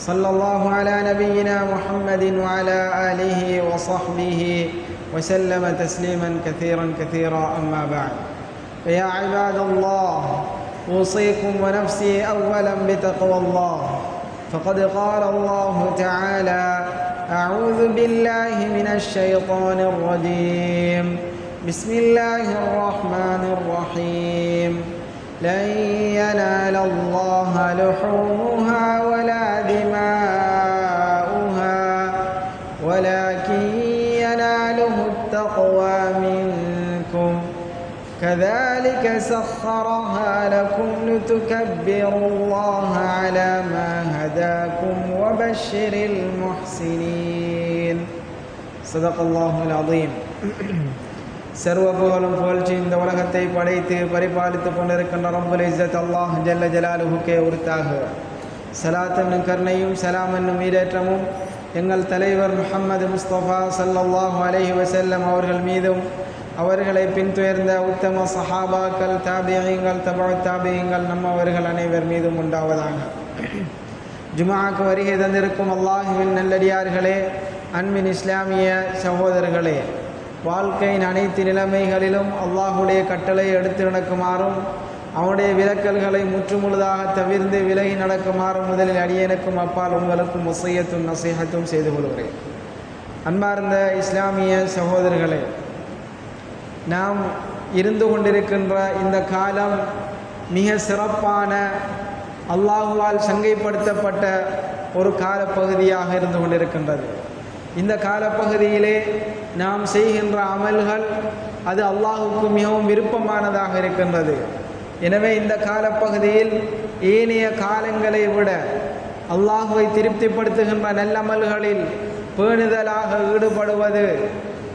صلى الله على نبينا محمد وعلى آله وصحبه وسلم تسليما كثيرا كثيرا. أما بعد فيا عباد الله أوصيكم ونفسي أولا بتقوى الله. فقد قال الله تعالى أعوذ بالله من الشيطان الرجيم. بسم الله الرحمن الرحيم. لن ينال الله لحومها التقوى منكم كذلك سخرها لكم لتكبروا الله على ما هداكم وبشر المحسنين صدق الله العظيم சர்வ புகழும் புகழ்ச்சி இந்த உலகத்தை படைத்து பரிபாலித்துக் கொண்டிருக்கின்ற ரம்புல் இஸ்ஸத் அல்லாஹ் ஜல்ல ஜலாலுஹுக்கே உரித்தாக சலாத் என்னும் கருணையும் சலாம் என்னும் ஈடேற்றமும் எங்கள் தலைவர் முஹம்மது முஸ்தபா சல்லல்லாஹு அலஹி வசல்லம் அவர்கள் மீதும் அவர்களை பின்துயர்ந்த உத்தம சஹாபாக்கள் தாபியங்கள் தபா தாபியங்கள் நம்மவர்கள் அனைவர் மீதும் உண்டாவதாக. ஜுமாக்கு வருகை தந்திருக்கும் அல்லாஹுவின் நல்லடியார்களே அன்பின் இஸ்லாமிய சகோதரர்களே வாழ்க்கையின் அனைத்து நிலைமைகளிலும் அல்லாஹுடைய கட்டளை எடுத்து நடக்குமாறும் அவனுடைய விலக்கல்களை முற்றுமுழுதாக தவிர்ந்து விலகி நடக்குமாறும் முதலில் அடியனுக்கும் அப்பால் உங்களுக்கும் முசையத்தும் நசீகத்தும் செய்து கொள்கிறேன். அன்பார்ந்த இஸ்லாமிய சகோதரர்களே நாம் இருந்து கொண்டிருக்கின்ற இந்த காலம் மிக சிறப்பான அல்லாஹுவால் சங்கைப்படுத்தப்பட்ட ஒரு காலப்பகுதியாக இருந்து கொண்டிருக்கின்றது. இந்த காலப்பகுதியிலே நாம் செய்கின்ற அமல்கள் அது அல்லாஹுக்கு மிகவும் விருப்பமானதாக இருக்கின்றது. எனவே இந்த காலப்பகுதியில் ஏனைய காலங்களை விட அல்லாஹுவை திருப்திப்படுத்துகின்ற நல்லமல்களில் பேணுதலாக ஈடுபடுவது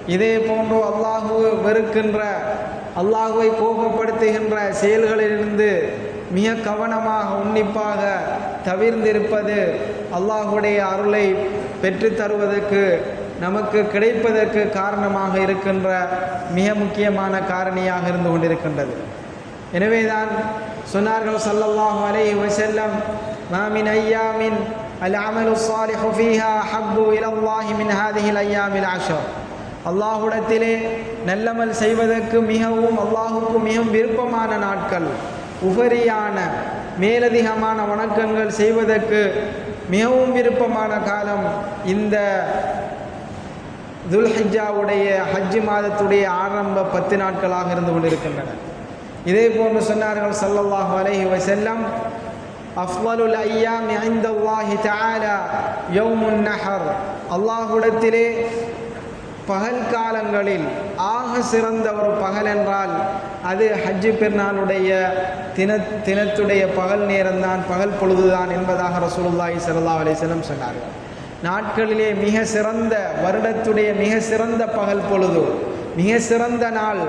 இதே போன்று அல்லாஹு வெறுக்கின்ற அல்லாஹுவை கோபப்படுத்துகின்ற செயல்களிலிருந்து மிக கவனமாக உன்னிப்பாக தவிர்ந்திருப்பது அல்லாஹுடைய அருளை பெற்றுத்தருவதற்கு நமக்கு கிடைப்பதற்கு காரணமாக இருக்கின்ற மிக முக்கியமான காரணியாக இருந்து கொண்டிருக்கின்றது. எனவேதான் சொன்னார்கள் சல்லல்லாஹு அலைஹி வஸல்லம் மாமின் ஐயாமின் அல் அமலு சாலிஹு ஃபீஹா ஹப்பு இலல்லாஹி மின் ஹாதிஹில் ஐயாமில் அஷர். அல்லாஹுடத்திலே நல்லமல் செய்வதற்கு மிகவும் அல்லாஹுக்கு மிகவும் விருப்பமான நாட்கள் உபரியான மேலதிகமான வணக்கங்கள் செய்வதற்கு மிகவும் விருப்பமான காலம் இந்த துல்ஹிஜாவுடைய ஹஜ்ஜி மாதத்துடைய ஆரம்ப பத்து நாட்களாக இருந்து கொண்டிருக்கின்றன. இதே போன்று சொன்னார்கள் சல்லல்லாஹு அலைஹி வசல்லம் அஃலலுல் ஐயாம் ஐந்தல்லாஹி தாலா யௌமுன் நஹர். அல்லாஹுடத்திலே பகல் காலங்களில் ஆக சிறந்த ஒரு பகல் என்றால் அது ஹஜ்ஜி பெருநாளுடைய தின தினத்துடைய பகல் நேரம்தான் பகல் பொழுதுதான் என்பதாக ரசூலுல்லாஹி சல்லா அலைஹி செல்லம் சொன்னார்கள். நாட்களிலே மிக சிறந்த வருடத்துடைய மிக சிறந்த பகல் பொழுது மிக சிறந்த நாள்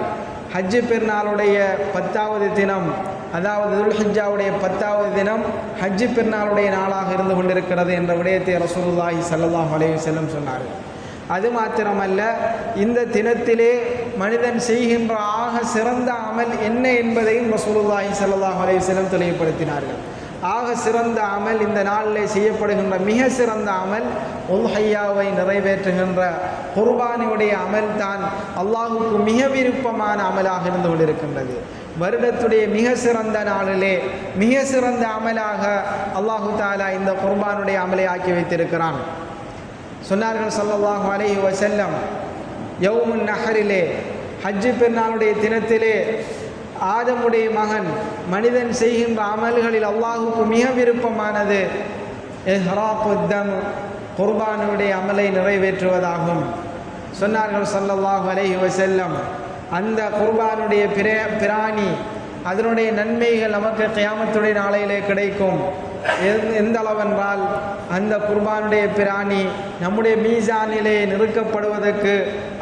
ஹஜ்ஜு பெருநாளுடைய பத்தாவது தினம் அதாவது துல்ஹிஜாவுடைய பத்தாவது தினம் ஹஜ்ஜு பெருநாளுடைய நாளாக இருந்து கொண்டிருக்கிறது என்ற விடயத்தை ரசூலுல்லாஹி சல்லாஹ் அலைஹி வஸல்லம் சொன்னார்கள். அது மாத்திரமல்ல இந்த தினத்திலே மனிதன் செய்கின்ற ஆக சிறந்த அமல் என்ன என்பதையும் ரசூலுல்லாஹி சல்லாஹ் அலைஹி செல்லம் தெளிவுபடுத்தினார்கள். ஆக சிறந்த அமல் இந்த நாளில் செய்யப்படுகின்ற மிக சிறந்த அமல் உல்ஹையாவை நிறைவேற்றுகின்ற குர்பானியுடைய அமல் தான் அல்லாஹுக்கு மிக விருப்பமான அமலாக இருந்து கொண்டிருக்கின்றது. வருடத்துடைய மிக சிறந்த நாளிலே மிக சிறந்த அமலாக அல்லாஹு தாலா இந்த குர்பானுடைய அமலை ஆக்கி வைத்திருக்கிறான். சொன்னார்கள் சல்லல்லாஹு அலைஹி வசல்லம் யவுமுன் நகரிலே ஹஜ்ஜு பெருநாளுடைய தினத்திலே ஆதமுடைய மகன் மனிதன் செய்கின்ற அமல்களில் அல்லாஹுக்கு மிக விருப்பமானது எஹ்ராபுத்தம் குர்பானுடைய அமலை நிறைவேற்றுவதாகும். சொன்னார்கள் சல்லல்லாஹு அலைஹி வசல்லம் அந்த குர்பானுடைய பிர பிராணி அதனுடைய நன்மைகள் நமக்கு கியாமத்துடைய நாளையிலே கிடைக்கும். எந்த அளவென்றால் அந்த குர்பானுடைய பிராணி நம்முடைய மீசானிலே நிறுக்கப்படுவதற்கு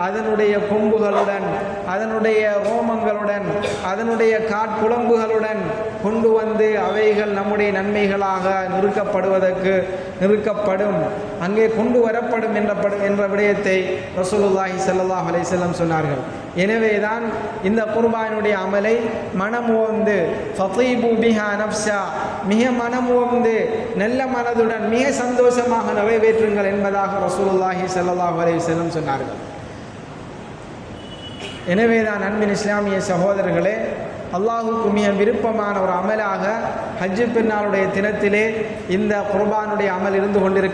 அதனுடைய கொம்புகளுடன் அதனுடைய ரோமங்களுடன் அதனுடைய காட்புலம்புகளுடன் கொண்டு வந்து அவைகள் நம்முடைய நன்மைகளாக நிறுக்கப்படுவதற்கு நிறுக்கப்படும். அங்கே கொண்டு வரப்படும் என்றப்படும் என்ற விடயத்தை ரசூலுல்லாஹி சல்லாஹ் அலைஹி வஸல்லம் சொன்னார்கள். எனவேதான் இந்த குர்பானுடைய அமலை மனமுவந்து ஃபதீபு பிஹா நஃப்ஸா மிக மனமுவந்து நல்ல மனதுடன் மிக சந்தோஷமாக நிறைவேற்றுங்கள் என்பதாக ரசூலுல்லாஹி சல்லாஹ் அலே வஸல்லம் சொன்னார்கள். எனவேதான் அன்பின் இஸ்லாமிய சகோதரர்களே அல்லாஹுக்கு மிக விருப்பமான ஒரு அமலாக ஹஜ்ஜு பின்னாளுடைய தினத்திலே இந்த குர்பானுடைய அமல் இருந்து கொண்டிருக்க